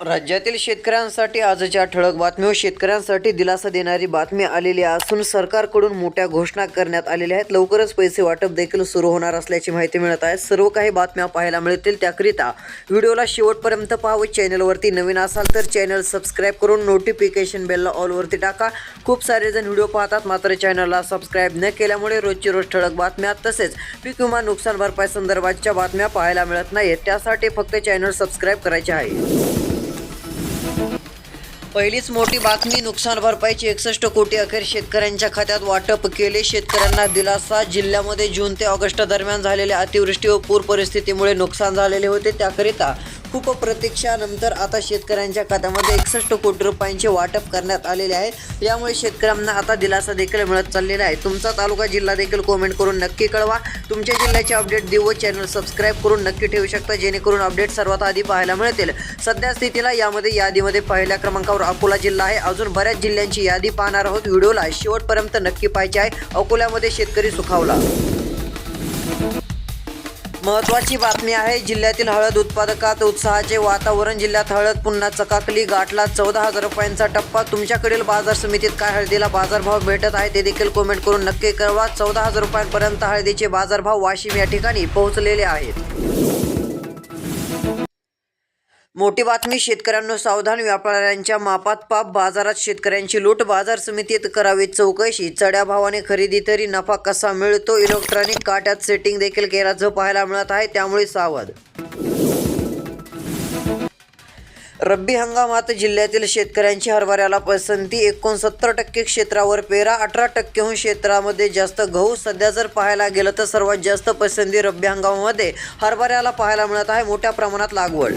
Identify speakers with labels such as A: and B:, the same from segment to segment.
A: राज्यातील शेतकऱ्यांसाठी आजच्या ठळक बातम्या शेतकऱ्यांसाठी दिलासा देणारी बातमी आलेली असून सरकारकडून मोठ्या घोषणा करण्यात आलेल्या आहेत. लवकरच पैसे वाटप देखील सुरू होणार असल्याची माहिती मिळत आहे. सर्व काही बातम्या पाहायला मिळतील. त्याकरिता व्हिडिओला शेवटपर्यंत पहा व चॅनलवरती नवीन असाल तर चॅनल सबस्क्राईब करून नोटिफिकेशन बेलला ऑलवरती टाका. खूप सारे जण व्हिडिओ पाहतात मात्र चॅनलला सबस्क्राईब न केल्यामुळे रोजची रोज ठळक बातम्या तसेच पीक विमा नुकसान भरपाई संदर्भातच्या बातम्या पाहायला मिळत नाहीत त्यासाठी फक्त चॅनल सबस्क्राईब करायचे आहे. पहिलीच मोठी बातमी नुकसान भरपाईची एकसष्ट कोटी अखेर शेतकऱ्यांच्या खात्यात वाटप केले. शेतकऱ्यांना दिलासा जिल्ह्यामध्ये जून ते ऑगस्ट दरम्यान झालेल्या अतिवृष्टी व पूर परिस्थितीमुळे नुकसान झालेले होते. त्याकरिता खूप प्रतीक्षानंतर आता शेतकऱ्यांच्या खात्यामध्ये एकसष्ट कोटी रुपयांचे वाटप करण्यात आलेले आहे. यामुळे शेतकऱ्यांना आता दिलासा देखील मिळत चाललेला आहे. तुमचा तालुका जिल्हा देखील कॉमेंट करून नक्की कळवा. तुमच्या जिल्ह्याचे अपडेट देऊ व चॅनल सबस्क्राईब करून नक्की ठेवू शकता. जेणेकरून अपडेट सर्वात आधी पाहायला मिळतील. सध्या स्थितीला यामध्ये यादीमध्ये पहिल्या क्रमांकावर अकोला जिल्हा आहे. अजून बऱ्याच जिल्ह्यांची यादी पाहणार आहोत. व्हिडिओला शेवटपर्यंत नक्की पाहायचे आहे. अकोल्यामध्ये शेतकरी सुखावला. महत्वाची बातमी आहे जिल्ह्यातील हळद उत्पादकात उत्साहाचे वातावरण जिल्ह्यात हळद पुन्हा चकाकली गाठला चौदा हजार रुपयांचा टप्पा. तुमच्याकडील बाजार समितीत काय हळदीला बाजारभाव भेटत आहे ते देखील कमेंट करून नक्की कळवा. चौदा हजार रुपयांपर्यंत हळदीचे बाजारभाव वाशिम या ठिकाणी पोहोचलेले आहेत. मोठी बातमी शेतकऱ्यांनो सावधान व्यापाऱ्यांच्या मापात पाप. बाजारात शेतकऱ्यांची लूट. बाजार समितीत करावी चौकशी. चढ्या भावाने खरेदी तरी नफा कसा मिळतो? इलेक्ट्रॉनिक काट्यात सेटिंग देखील केल्याचं पाहायला मिळत आहे. त्यामुळे सावध. रब्बी हंगामात जिल्ह्यातील शेतकऱ्यांची हरभऱ्याला पसंती. एकोणसत्तर टक्के क्षेत्रावर पेरा. अठरा टक्केहून क्षेत्रामध्ये जास्त गहू. सध्या जर पाहायला गेलं तर सर्वात जास्त पसंती रब्बी हंगामामध्ये हरभऱ्याला पाहायला मिळत आहे. मोठ्या प्रमाणात लागवड.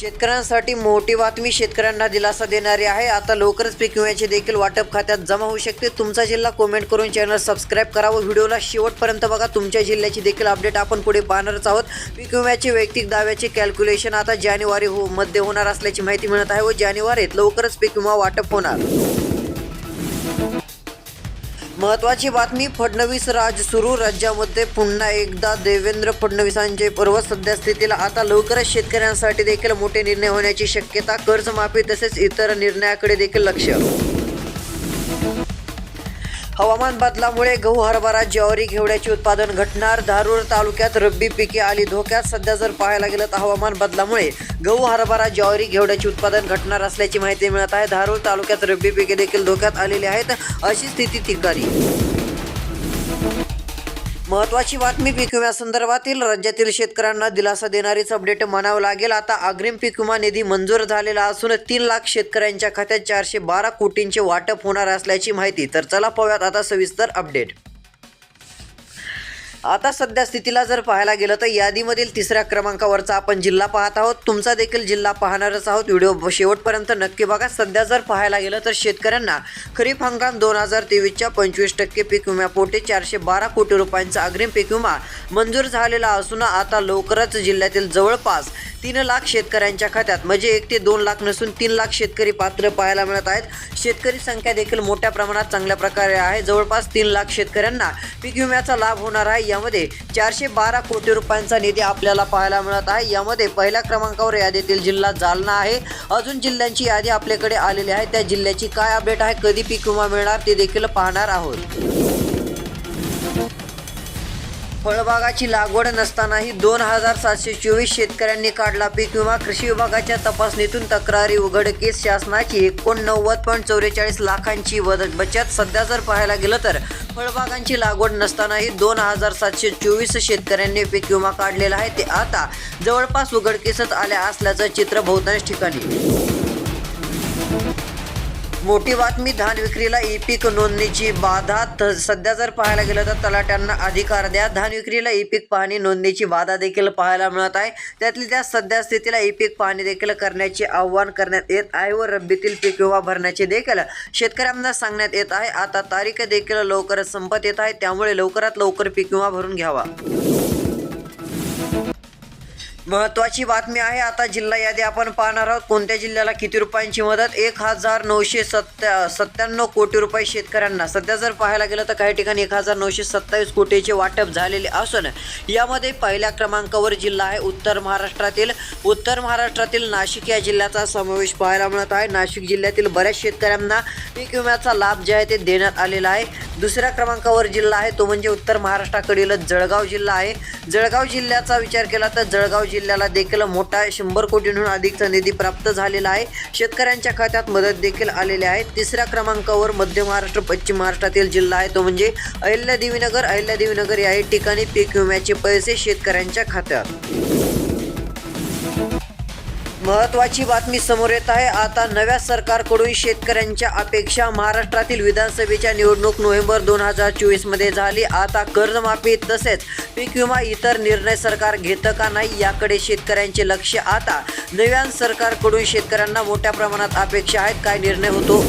A: शेतकऱ्यांसाठी मोठी बातमी शेतकऱ्यांना दिलासा देणारी आहे. आता लवकरच पीक विम्याचे देखील वाटप खात्यात जमा होऊ शकते. तुमचा जिल्हा कमेंट करून चॅनल सबस्क्राईब करा व व्हिडिओला शेवटपर्यंत बघा. तुमच्या जिल्ह्याची देखील अपडेट आपण पुढे पाहणारच आहोत. पीक विम्याचे वैयक्तिक दाव्याचे कॅल्क्युलेशन आता जानेवारी हो मध्ये होणार असल्याची माहिती मिळत आहे व जानेवारीत लवकरच पीक विमा वाटप होणार. महत्वाची बातमी फडणवीस राज सुरू राज्यामध्ये पुन्हा एकदा देवेंद्र फडणवीसांचे पर्व सध्या स्थितीला आता लवकरच शेतकऱ्यांसाठी देखील मोठे निर्णय होण्याची शक्यता कर्जमाफी तसेच इतर निर्णयाकडे देखील लक्ष. हवामान बदलामुळे गहू हरभरा ज्वारी घेवड्याचे उत्पादन घटणार. धारूर तालुक्यात रब्बी पिके आली धोक्यात. सध्या जर पाहायला गेलं तर हवामान बदलामुळे गहू हरभरा ज्वारी घेवड्याचे उत्पादन घटणार असल्याची माहिती मिळत आहे. धारूर तालुक्यात रब्बी पिके देखील धोक्यात आलेली आहेत. अशी स्थिती ठिकाणी महत्वाची बातमी पीक विम्यासंदर्भातील राज्यातील शेतकऱ्यांना दिलासा देणारीच अपडेट म्हणावं लागेल. आता अग्रिम पीक विमा निधी मंजूर झालेला असून तीन लाख शेतकऱ्यांच्या खात्यात चारशे बारा कोटींचे वाटप होणार असल्याची माहिती. तर चला पाहूयात आता सविस्तर अपडेट. आता सध्या स्थितीला जर पाहायला गेलं तर यादीमधील तिसऱ्या क्रमांकावरचा आपण जिल्हा पाहत आहोत. तुमचा देखील जिल्हा पाहणारच आहोत. व्हिडिओ शेवटपर्यंत नक्की बघा. सध्या जर पाहायला गेलं तर शेतकऱ्यांना खरीप हंगाम दोन हजार तेवीसच्या पंचवीस टक्के पीक विम्यापोटी चारशे बारा कोटी रुपयांचा अग्रिम पीक विमा मंजूर झालेला असून आता लवकरच जिल्ह्यातील जवळपास तीन लाख शेतकऱ्यांच्या खात्यात म्हणजे एक ते दोन लाख नसून तीन लाख शेतकरी पात्र पाहायला मिळत आहेत. शेतकरी संख्या देखील मोठ्या प्रमाणात चांगल्या प्रकारे आहे. जवळपास तीन लाख शेतकऱ्यांना पीक विम्याचा लाभ होणार आहे. यामध्ये चारशे बारा कोटी रुपयांचा निधी आपल्याला पाहायला मिळत आहे. यामध्ये पहिल्या क्रमांकावर यादीतील जिल्हा जालना आहे. अजून जिल्ह्यांची यादी आपल्याकडे आलेली आहे. त्या जिल्ह्याची काय अपडेट आहे? कधी पीक विमा मिळणार? ते देखील पाहणार आहोत. फळबागाची लागवड नसतानाही दोन हजार सातशे चोवीस शेतकऱ्यांनी काढला पीक विमा. कृषी विभागाच्या तपासणीतून तक्रारी उघडकीस शासनाची एकोणनव्वद पॉईंट चौवेचाळीस लाखांची बचत सध्या जर पाहायला गेलं तर फळबागांची लागवड नसतानाही दोन हजार सातशे चोवीस शेतकऱ्यांनी पीक विमा काढलेला आहे. ते आता जवळपास उघडकीसच आल्या असल्याचं चित्र बहुतांश ठिकाणी. मोठी बातमी धान विक्रीला ई पीक नोंदणीची बाधा सध्या जर पाहायला गेलं तर तलाट्यांना अधिकार द्या. धान विक्रीला ई पीक पाहणी नोंदणीची बाधा देखील पाहायला मिळत आहे. त्यातली त्या सध्या स्थितीला ई पीक पाहणी देखील करण्याचे आव्हान करण्यात येत आहे व रब्बीतील पीक विमा भरण्याचे देखील शेतकऱ्यांना सांगण्यात येत आहे. आता तारीख देखील लवकरच संपत येत आहे. त्यामुळे लवकरात लवकर पीक विमा भरून घ्यावा. महत्वाची बातमी आहे. आता जिल्हा यादी आपण पाहणार आहोत. कोणत्या जिल्ह्याला किती रुपयांची मदत? एक हजार नऊशे सत्त्या सत्त्याण्णव कोटी रुपये शेतकऱ्यांना. सध्या जर पाहायला गेलं तर काही ठिकाणी एक हजार नऊशे सत्तावीस कोटीचे वाटप झालेले असून यामध्ये पहिल्या क्रमांकावर जिल्हा आहे उत्तर महाराष्ट्रातील. उत्तर महाराष्ट्रातील नाशिक या जिल्ह्याचा समावेश पाहायला मिळत आहे. नाशिक जिल्ह्यातील बऱ्याच शेतकऱ्यांना पीक विम्याचा लाभ जे आहे ते देण्यात आलेला आहे. दुसऱ्या क्रमांकावर जिल्हा आहे तो म्हणजे उत्तर महाराष्ट्राकडील जळगाव जिल्हा आहे. जळगाव जिल्ह्याचा विचार केला तर जळगाव जिल्हा जिल्ह्याला देखील मोठा शंभर कोटींहून अधिकचा निधी प्राप्त झालेला आहे. शेतकऱ्यांच्या खात्यात मदत देखील आलेली आहे. तिसऱ्या क्रमांकावर मध्य महाराष्ट्र पश्चिम महाराष्ट्रातील जिल्हा आहे तो म्हणजे अहिल्यादेवीनगर अहिल्यादेवीनगर या ठिकाणी पीक विम्याचे पैसे शेतकऱ्यांच्या खात्यात. महत्वाची बातमी समोर येत आहे. आता नव्या सरकारकडून शेतकऱ्यांच्या अपेक्षा महाराष्ट्रातील विधानसभेच्या निवडणूक नोव्हेंबर दोन हजार चोवीसमध्ये झाली. आता कर्जमाफी तसेच पीक विमा इतर निर्णय सरकार घेतं का नाही याकडे शेतकऱ्यांचे लक्ष. आता नव्या सरकारकडून शेतकऱ्यांना मोठ्या प्रमाणात अपेक्षा आहेत. काय निर्णय होतो?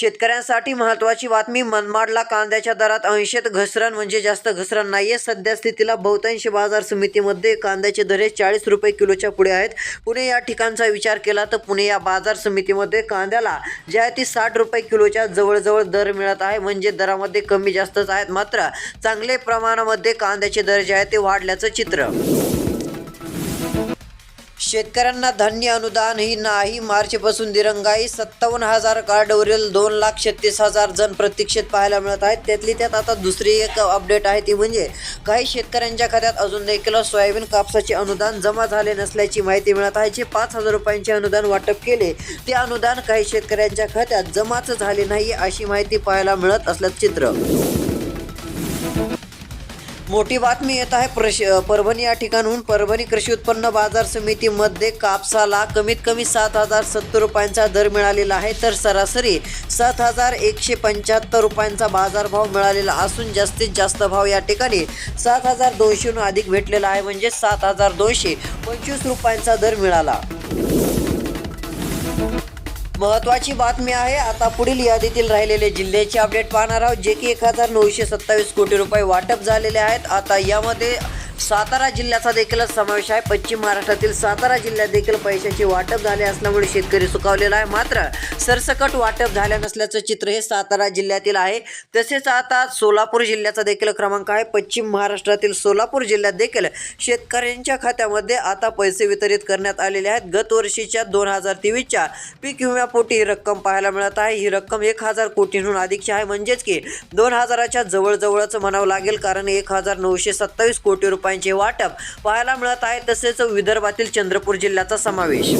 A: शेतकऱ्यांसाठी महत्त्वाची बातमी मनमाडला कांद्याच्या दरात अंशेत घसरण म्हणजे जास्त घसरण नाहीये. सध्या स्थितीला बहुतांश बाजार समितीमध्ये कांद्याचे दर हे चाळीस रुपये किलोच्या पुढे आहेत. पुणे या ठिकाणचा विचार केला तर पुणे या बाजार समितीमध्ये कांद्याला जे आहे ती साठ रुपये किलोच्या जवळजवळ दर मिळत आहे म्हणजे दरामध्ये कमी जास्तच आहेत. मात्र चांगले प्रमाणामध्ये कांद्याचे दर जे आहे ते वाढल्याचं चित्र. शेतकऱ्यांना धान्य अनुदान ही नाही. मार्चपासून दिरंगाई सत्तावन्न हजार कार्डवरील दोन लाख छत्तीस हजार जण प्रतीक्षेत पाहायला मिळत आहेत. त्यातली त्यात आता दुसरी एक अपडेट आहे ती म्हणजे काही शेतकऱ्यांच्या खात्यात अजून देखील सोयाबीन कापसाचे अनुदान जमा झाले नसल्याची माहिती मिळत आहे. जे पाच हजार रुपयांचे अनुदान वाटप केले ते अनुदान काही शेतकऱ्यांच्या खात्यात जमाच झाले नाही अशी माहिती पाहायला मिळत असल्याचं चित्र. मोठी बातमी येत आहे. प्रश परभणी या ठिकाणहून परभणी कृषी उत्पन्न बाजार समितीमध्ये कापसाला कमीत कमी सात हजार सत्तर रुपयांचा दर मिळालेला आहे. तर सरासरी सात हजार एकशे पंच्याहत्तर रुपयांचा बाजारभाव मिळालेला असून जास्तीत जास्त भाव या ठिकाणी सात हजार दोनशेहून अधिक भेटलेला आहे. म्हणजे सात हजार दोनशे पंचवीस रुपयांचा दर मिळाला. महत्वाची बातमी आहे. आता पुढील यादीतील राहिलेले जिल्ह्याचे अपडेट पाहणार आहोत. जे की एक हजार नऊशे सत्तावीस कोटी रुपये वाटप झालेले आहेत. आता यामध्ये सातारा जिल्ह्याचा देखील समावेश आहे. पश्चिम महाराष्ट्रातील सातारा जिल्ह्यात देखील पैशाचे वाटप झाले असल्यामुळे शेतकरी सुकावलेला आहे. मात्र सरसकट वाटप झाल्या नसल्याचं चित्र हे सातारा जिल्ह्यातील आहे. तसेच आता सोलापूर जिल्ह्याचा देखील क्रमांक आहे. पश्चिम महाराष्ट्रातील सोलापूर जिल्ह्यात देखील शेतकऱ्यांच्या खात्यामध्ये आता पैसे वितरित करण्यात आलेले आहेत. गतवर्षीच्या दोन हजार तेवीसच्या पीक विम्यापोटी ही रक्कम पाहायला मिळत आहे. ही रक्कम एक हजार कोटींहून अधिकची आहे. म्हणजेच की दोन हजाराच्या जवळजवळच म्हणावं लागेल. कारण एक हजार नऊशे सत्तावीस कोटी रुपये रुपयांचे वाटप पाहायला मिळत आहे. तसेच विदर्भातील चंद्रपूर जिल्ह्याचा समावेश.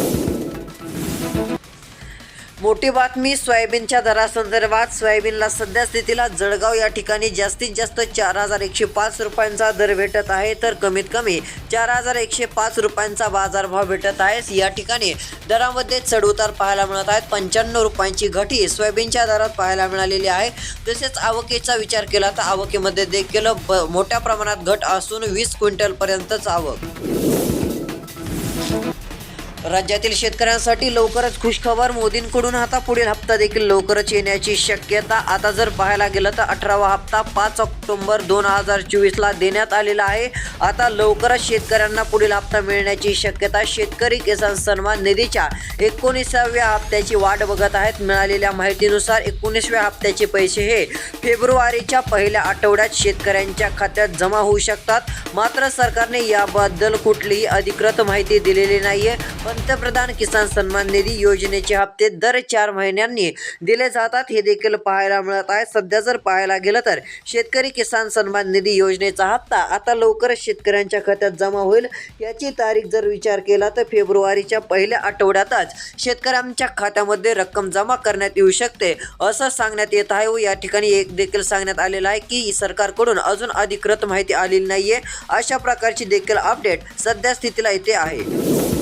A: मोठी बातमी सोयाबीनच्या दरासंदर्भात सोयाबीनला सध्या स्थितीला जळगाव या ठिकाणी जास्तीत जास्त चार हजार एकशे पाच रुपयांचा दर भेटत आहे. तर कमीत कमी चार हजार एकशे पाच रुपयांचा बाजारभाव भेटत आहे. या ठिकाणी दरामध्ये चढउतार पाहायला मिळत आहेत. पंच्याण्णव रुपयांची घटी सोयाबीनच्या दरात पाहायला मिळालेली आहे. तसेच आवकेचा विचार केला तर आवकेमध्ये देखील ब- मोठ्या प्रमाणात घट असून वीस क्विंटलपर्यंतच आवक. राज्यातील शेतकऱ्यांसाठी लवकरच खुशखबर मोदींकडून आता पुढील हप्ता देखील लवकरच येण्याची शक्यता आता जर पाहायला गेलं तर अठरावा हप्ता पाच ऑक्टोंबर दोन हजार चोवीसला देण्यात आलेला आहे. आता लवकरच शेतकऱ्यांना पुढील हप्ता मिळण्याची शक्यता शेतकरी किसान सन्मान निधीच्या एकोणीसाव्या हप्त्याची वाट बघत आहेत. मिळालेल्या माहितीनुसार एकोणीसव्या हप्त्याचे पैसे हे फेब्रुवारीच्या पहिल्या आठवड्यात शेतकऱ्यांच्या खात्यात जमा होऊ शकतात. मात्र सरकारने याबद्दल कुठलीही अधिकृत माहिती दिलेली नाही आहे पंतप्रधान किसान सन्मान निधी योजनेचे हप्ते दर चार महिन्यांनी दिले जातात. हे देखील पाहायला मिळत आहे. सध्या जर पाहायला गेलं तर शेतकरी किसान सन्मान निधी योजनेचा हप्ता आता लवकरच शेतकऱ्यांच्या खात्यात जमा होईल. याची तारीख जर विचार केला तर फेब्रुवारीच्या पहिल्या आठवड्यातच शेतकऱ्यांच्या खात्यामध्ये रक्कम जमा करण्यात येऊ शकते असं सांगण्यात येत आहे. व या ठिकाणी एक देखील सांगण्यात आलेलं आहे की सरकारकडून अजून अधिकृत माहिती आलेली नाहीये. अशा प्रकारची देखील अपडेट सध्या स्थितीला येते आहे.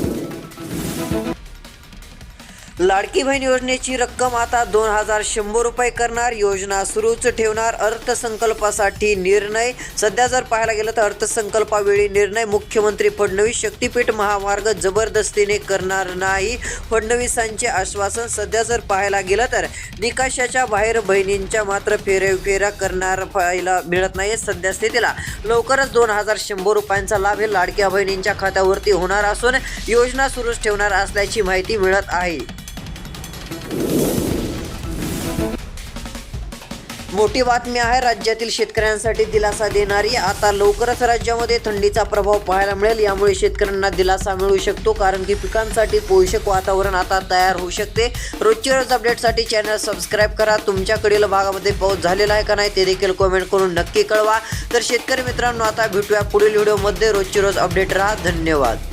A: लाडकी बहीण योजनेची रक्कम आता दोन हजार शंभर रुपये करणार. योजना सुरूच ठेवणार. अर्थसंकल्पासाठी निर्णय. सध्या जर पाहायला गेलं तर अर्थसंकल्पावेळी निर्णय मुख्यमंत्री फडणवीस शक्तीपीठ महामार्ग जबरदस्तीने करणार नाही. फडणवीसांचे आश्वासन सध्या जर पाहायला गेलं तर निकाशाच्या बाहेर बहिणींच्या मात्र फेरे करणार पाहायला मिळत नाही सध्या स्थितीला. लवकरच दोन हजार शंभर रुपयांचा लाभ हे लाडक्या बहिणींच्या खात्यावरती होणार असून योजना सुरूच ठेवणार असल्याची माहिती मिळत आहे. मोठी बातमी आहे राज्यातील शेतकऱ्यांसाठी दिलासा देणारी. आता लवकरच राज्यामध्ये थंडीचा प्रभाव पाहायला मिळेल. यामुळे शेतकऱ्यांना दिलासा मिळू शकतो कारण की पिकांसाठी पोषक वातावरण आता तयार होऊ शकते. रोजची रोज अपडेटसाठी चॅनल सबस्क्राईब करा. तुमच्याकडील भागामध्ये पाऊस झालेला आहे का नाही ते देखील कमेंट करून नक्की कळवा. तर शेतकरी मित्रांनो आता भेटूया पुढील व्हिडिओमध्ये रोजची रोज अपडेट राहा. धन्यवाद.